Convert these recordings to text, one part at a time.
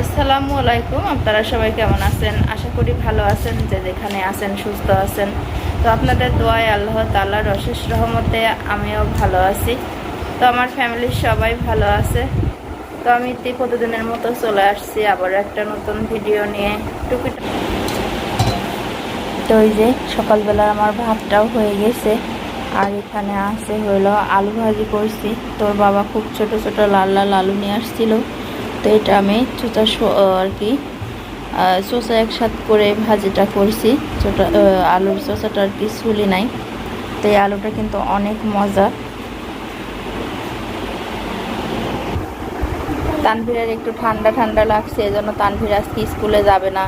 আসসালামু আলাইকুম। আপনারা সবাই কেমন আছেন? আশা করি ভালো আছেন, যে যেখানে আছেন, সুস্থ আছেন। তো আপনাদের দোয়ায় আল্লাহ তাল্লাহর অশেষ রহমতে আমিও ভালো আছি। তো আমার ফ্যামিলির সবাই ভালো আছে। তো আমি প্রতিদিনের মতো চলে আসছি, আবার একটা নতুন ভিডিও নিয়ে টুকিটা তো ওই যে সকালবেলা আমার ভাতটাও হয়ে গেছে। আর এখানে আছে হলো আলু ভাজি করছি। তোর বাবা খুব ছোট ছোট লাল লাল আলু নিয়ে আসছিল। তো এটা আমি চোচা আর কি চোচা একসাথে করে ভাজিটা করছি। চোটা আলুর চোচাটা আর কি চুলি নাই। তো এই আলুটা কিন্তু অনেক মজা। তানভীরের একটু ঠান্ডা ঠান্ডা লাগছে, এই জন্য তানভীর আজকে স্কুলে যাবে না।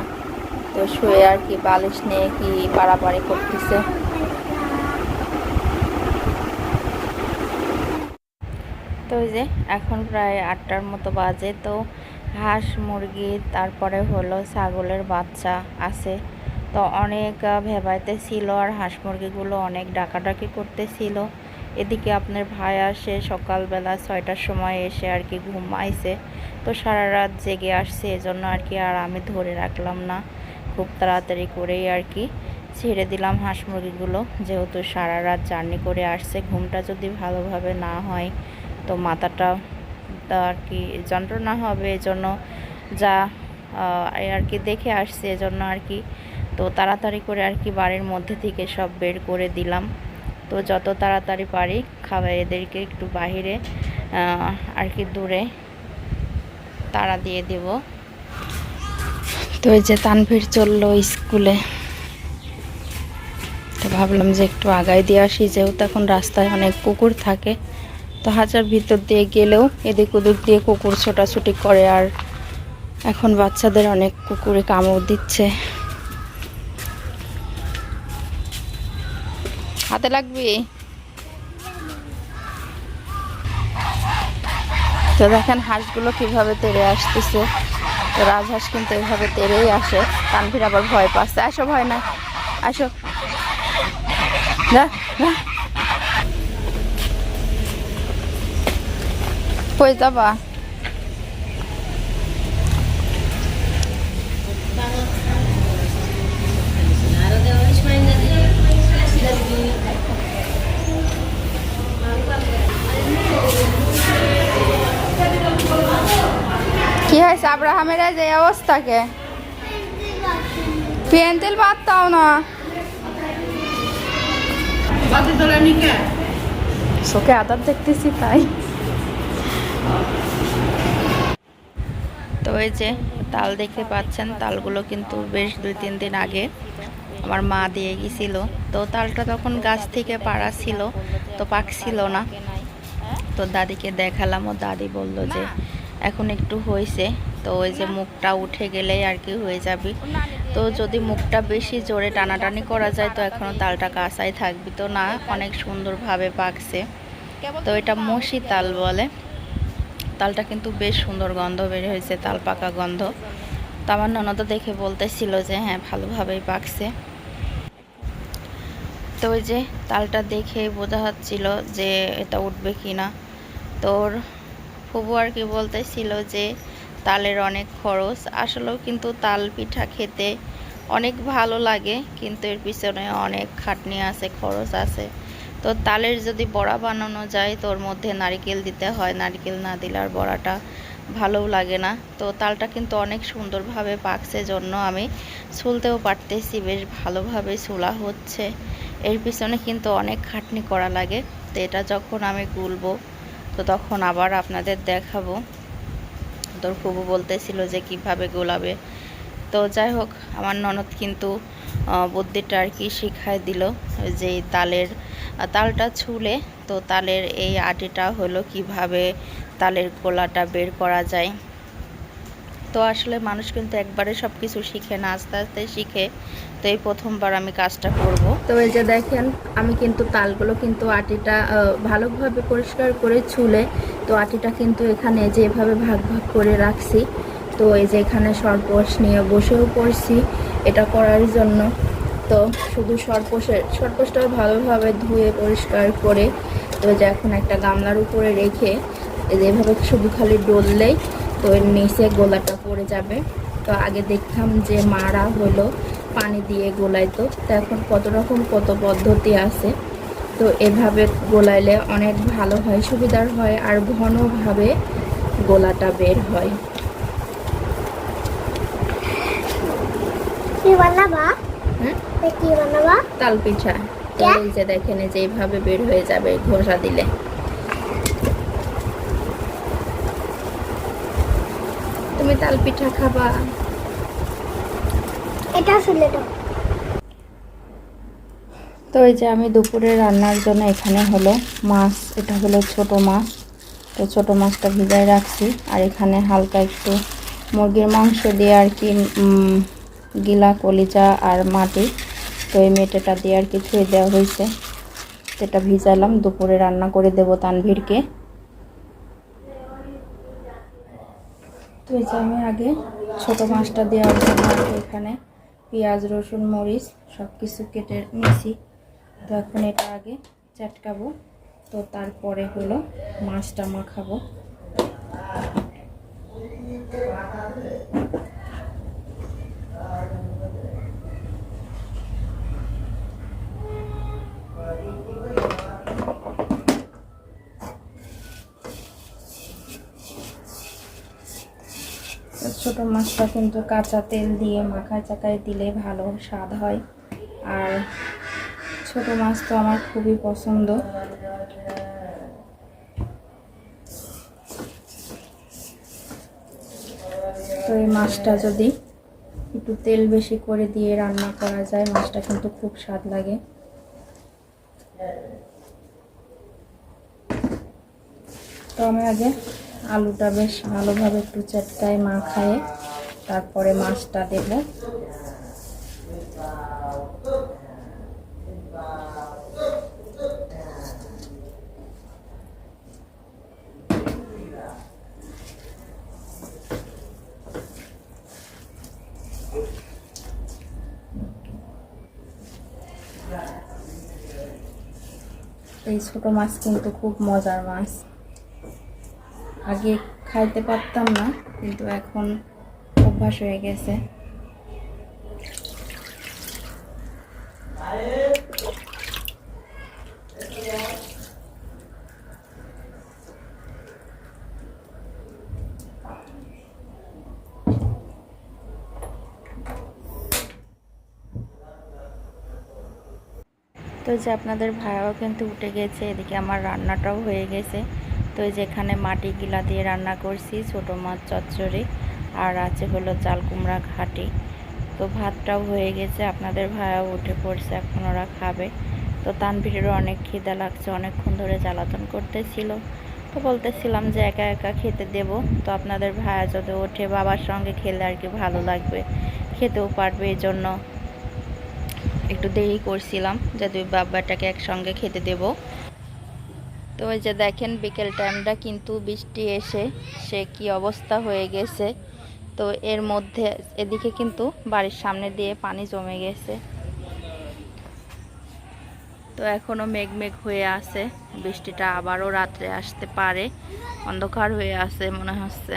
তো শুয়ে আর কি বালিশ নিয়ে কি পাড়াপাড়ি করতেছে। ওই যে এখন প্রায় আটটার মতো বাজে, তো হাঁস, মুরগি, তারপরে হলো ছাগলের বাচ্চা আছে। তো অনেক ভেবাইতে ছিল আর হাঁস মুরগিগুলো অনেক ডাকাডাকি করতেছিল। এদিকে আপনার ভাই আসে সকালবেলা ছয়টার সময় এসে আর কি ঘুমাইছে। তো সারা রাত জেগে আসছে, এজন্য আর কি আর আমি ধরে রাখলাম না। খুব তাড়াতাড়ি করেই আর কি ছেড়ে দিলাম হাঁস মুরগিগুলো। যেহেতু সারা রাত জার্নি করে আসছে, ঘুমটা যদি ভালোভাবে না হয় তো মাথাটা আর কি যন্ত্রণা হবে এজন্য যা আর কি দেখে আসছে এজন্য আর কি। তো তাড়াতাড়ি করে আর কি বাড়ির মধ্যে থেকে সব বের করে দিলাম। তো যত তাড়াতাড়ি পারি খাবার এদেরকে একটু বাহিরে আর কি দূরে তাড়া দিয়ে দেব। তো এই যে তানভীর চলল স্কুলে। তো ভাবলাম যে একটু আগায় দিয়ে আসি, যেহেতু এখন রাস্তায় অনেক কুকুর থাকে। তো হাজার ভিতর দিয়ে গেলেও এদিক ওদিক দিয়ে কুকুর ছোটাছুটি করে আর এখন বাচ্চাদের অনেক কুকুরে কামড় দিচ্ছে। হাতে লাগবে? তো দেখেন হাঁসগুলো কীভাবে তেড়ে আসতেছে। তো রাজহাঁস কিন্তু এভাবে তেড়েই আসে। তানভীর আবার ভয় পাচ্ছে। আসো, ভয় না আসো। যা যা। কই যাবা কি হয়েছে? আব্রাহামের যে অবস্থাকে? পেন্সিল পারতাম না। চোখে আদার দেখতেছি তাই। তো এই যে তাল দেখতে পাচ্ছেন, তালগুলো কিন্তু বেশ দুই, তিন দিন আগে আমার মা দিয়ে গেছিল। তো তালটা তখন গাছ থেকে পাড়া ছিল, তো পাকছিল না। তো দাদিকে দেখালাম, ও দাদি বলল যে এখন একটু হয়েছে। তো ওই যে মুখটা উঠে গেলেই আর কি হয়ে যাবে। তো যদি মুখটা বেশি জোরে টানাটানি করা যায়, তো এখনও তালটা কাঁচাই থাকবি। তো না, অনেক সুন্দরভাবে পাকছে। তো এটা মসি তাল বলে। তালটা কিন্তু বেশ সুন্দর গন্ধ বের হয়েছে, তাল পাকা গন্ধ। তো আমার ননদ দেখে বলতেছিল যে হ্যাঁ ভালোভাবেই পাকছে। তো ওই যে তালটা দেখে বোঝা হচ্ছিল যে, এটা উঠবে কি না তোর ফুবু আর কি বলতেছিল যে, তালের অনেক খরচ। আসলেও কিন্তু তাল পিঠা খেতে অনেক ভালো লাগে, কিন্তু এর পিছনে অনেক খাটনি আছে, খরচ আছে। তো তালের যদি বড়া বানানো যায় তোর মধ্যে নারকেল দিতে হয়। নারকেল না দিলে আর বড়াটা ভালোও লাগে না। তো তালটা কিন্তু অনেক সুন্দরভাবে পাকছে জন্য আমি ছুলতেও পারতেছি, বেশ ভালোভাবে ছোলা হচ্ছে। এর পিছনে কিন্তু অনেক খাটনি করা লাগে। তো এটা যখন আমি গুলবো, তো তখন আবার আপনাদের দেখাবো। তোর ফুবু বলতেছিল যে কীভাবে গোলাবে। তো যাই হোক, আমার ননদ কিন্তু বুদ্ধিটা আর কি শিখায় দিল যে তালের তালটা ছুলে তো তালের এই আটিটা হলো কীভাবে তালের গোলাটা বের করা যায়। তো আসলে মানুষ কিন্তু একবারে সব কিছু শিখে না, আস্তে আস্তে শিখে। তো এই প্রথমবার আমি কাজটা করব। তো এই যে দেখেন, আমি কিন্তু তালগুলো কিন্তু আটিটা ভালোভাবে পরিষ্কার করে ছুলে তো আটিটা কিন্তু এখানে যেভাবে ভাগ ভাগ করে রাখছি, তো এই যে এখানে সর্বশ নিয়ে বসেও পড়ছি, এটা করার জন্য। তো শুধু সরপোষের সরপোষটাও ভালোভাবে ধুয়ে পরিষ্কার করে তো যে এখন একটা গামলার উপরে রেখে এভাবে শুধু খালি ডললেই তো এর নিচে গোলাটা পড়ে যাবে। তো আগে দেখতাম যে মারা হলো পানি দিয়ে গোলাইতো। তো এখন কত রকম কত পদ্ধতি আছে। তো এভাবে গোলাইলে অনেক ভালো হয়, সুবিধার হয় আর ঘনভাবে গোলাটা বের হয়। হ্যাঁ এ কি বানাবা? তাল পিঠা তো ক্যা? এই যে দেখেন যে এইভাবে বের হয়ে যাবে ঘষা দিলে। তুমি তাল পিঠা খাবা। এটা তো। তো এই যে আমি দুপুরে রান্নার জন্য এখানে হলো মাছ এটা হলো ছোট মাছ। তো ছোট মাছটা ভিজায় রাখছি। আর এখানে হালকা একটু মুরগির মাংস দিয়ে আর কি উম, গিলা, কলিজা আর মাটি। তো এই মেটেটা দিয়ে আর কি ছুঁয়ে দেওয়া হয়েছে সেটা ভিজালাম, দুপুরে রান্না করে দেবো তানভীরকে। তো এই যে আমি আগে ছোট মাছটা জন্য আর এখানে। পেঁয়াজ, রসুন, মরিচ সব কিছু কেটে নিয়েছি। তো এখন এটা আগে চাটকাবো। তো তারপরে হলো মাছটা মাখাবো। ছোট মাছটা কিন্তু কাঁচা তেল দিয়ে মাখায় চাকায় দিলে ভালো স্বাদ হয়। আর ছোট মাছ তো আমার খুবই পছন্দ। তো এই মাছটা যদি একটু তেল বেশি করে দিয়ে রান্না করা যায়, মাছটা কিন্তু খুব স্বাদ লাগে। তো আমি আগে আলুটা বেশ ভালোভাবে একটু চটকায় মাখায়ে তারপরে মাছটা দেব। এই ছোট মাছ কিন্তু খুব মজার মাছ। আগে খাইতে পারতাম না, কিন্তু এখন অভ্যাস হয়ে গেছে। তো যে আপনাদের ভাইয়াও কিন্তু উঠে গেছে, এদিকে আমার রান্নাটাও হয়ে গেছে। তো এই যে এখানে মাটি গিলা দিয়ে রান্না করছি, ছোটো মাছ চচ্চড়ি, আর আছে হলো চাল কুমড়া ঘাটি। তো ভাতটাও হয়ে গেছে, আপনাদের ভাইয়াও উঠে পড়ছে, এখন ওরা খাবে। তো তানভীরেরও অনেক খিদা লাগছে, অনেকক্ষণ ধরে জ্বালাতন করতেছিল। তো বলতেছিলাম যে একা একা খেতে দেব, তো আপনাদের ভাইয়া যদি ওঠে বাবার সঙ্গে খেলে আর কি ভালো লাগবে, খেতেও পারবে, এই জন্য একটু দেরি করছিলাম যে দুই বাব্বাটাকে একসঙ্গে খেতে দেব। তো ওই যে দেখেন বিকেল টাইমটা কিন্তু বৃষ্টি এসে সে কি অবস্থা হয়ে গেছে। তো এর মধ্যে এদিকে কিন্তু বাড়ির সামনে দিয়ে পানি জমে গেছে। তো এখনও মেঘ মেঘ হয়ে আছে, বৃষ্টিটা আবারও রাত্রে আসতে পারে, অন্ধকার হয়ে আছে মনে হচ্ছে।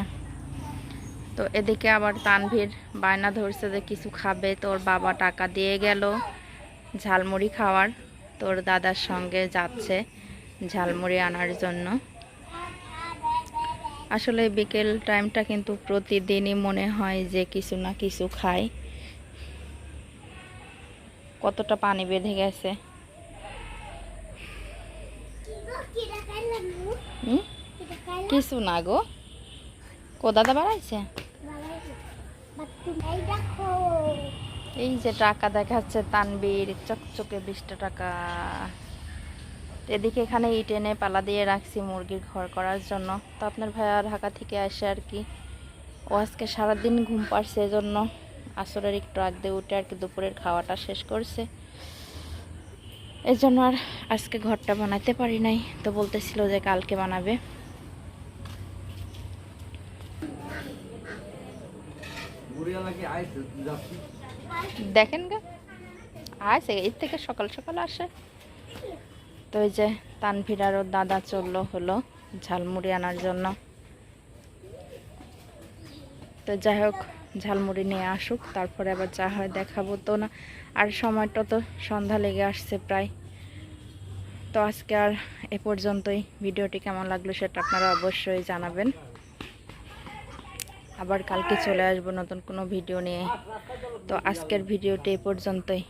তো এদিকে আবার তানভীর বায়না ধরছে যে কিছু খাবে, তোর বাবা টাকা দিয়ে গেল ঝালমুড়ি খাওয়ার, তোর দাদার সঙ্গে যাচ্ছে। ঝালমুড়ি আনার জন্য। আসলে বিকেল টাইমটা কিন্তু প্রতিদিনই মনে হয় যে কিছু না কিছু খাই। কতটা পানি বেঁধে গেছে? কিছু না গো। কোদাদা বাড়াইছে? এই যে টাকা দেখাচ্ছে তানবির চকচকে বিশটা টাকা। এদিকে এখানে ইট এনে পালা দিয়ে রাখছি মুরগির ঘর করার জন্য। তো আপনার ভাইয়া ঢাকা থেকে আসে আর কি। ও আজকে সারাদিন ঘুম পাড়ছে এজন্য। আসরের একটু আগ দিয়ে উঠে আর কি দুপুরের খাওয়াটা শেষ করছে। এই জন্য আর আজকে ঘরটা বানাইতে পারি নাই। তো বলতেছিল যে কালকে বানাবে। দেখেন গা। আসে এর থেকে সকাল সকাল আসে। তো ওই যে তানভীর আর দাদা চলল হলো ঝালমুড়ি আনার জন্য। তো যাই হোক, ঝালমুড়ি নিয়ে আসুক, তারপরে আবার যা হয় দেখাবো তো না। আর সময়টা তো সন্ধ্যা লেগে আসছে প্রায়। তো আজকে আর এ পর্যন্তই। ভিডিওটি কেমন লাগল সেটা আপনারা অবশ্যই জানাবেন। আবার কালকে চলে আসব নতুন কোনো ভিডিও নিয়ে। তো আজকের ভিডিওটি এ পর্যন্তই।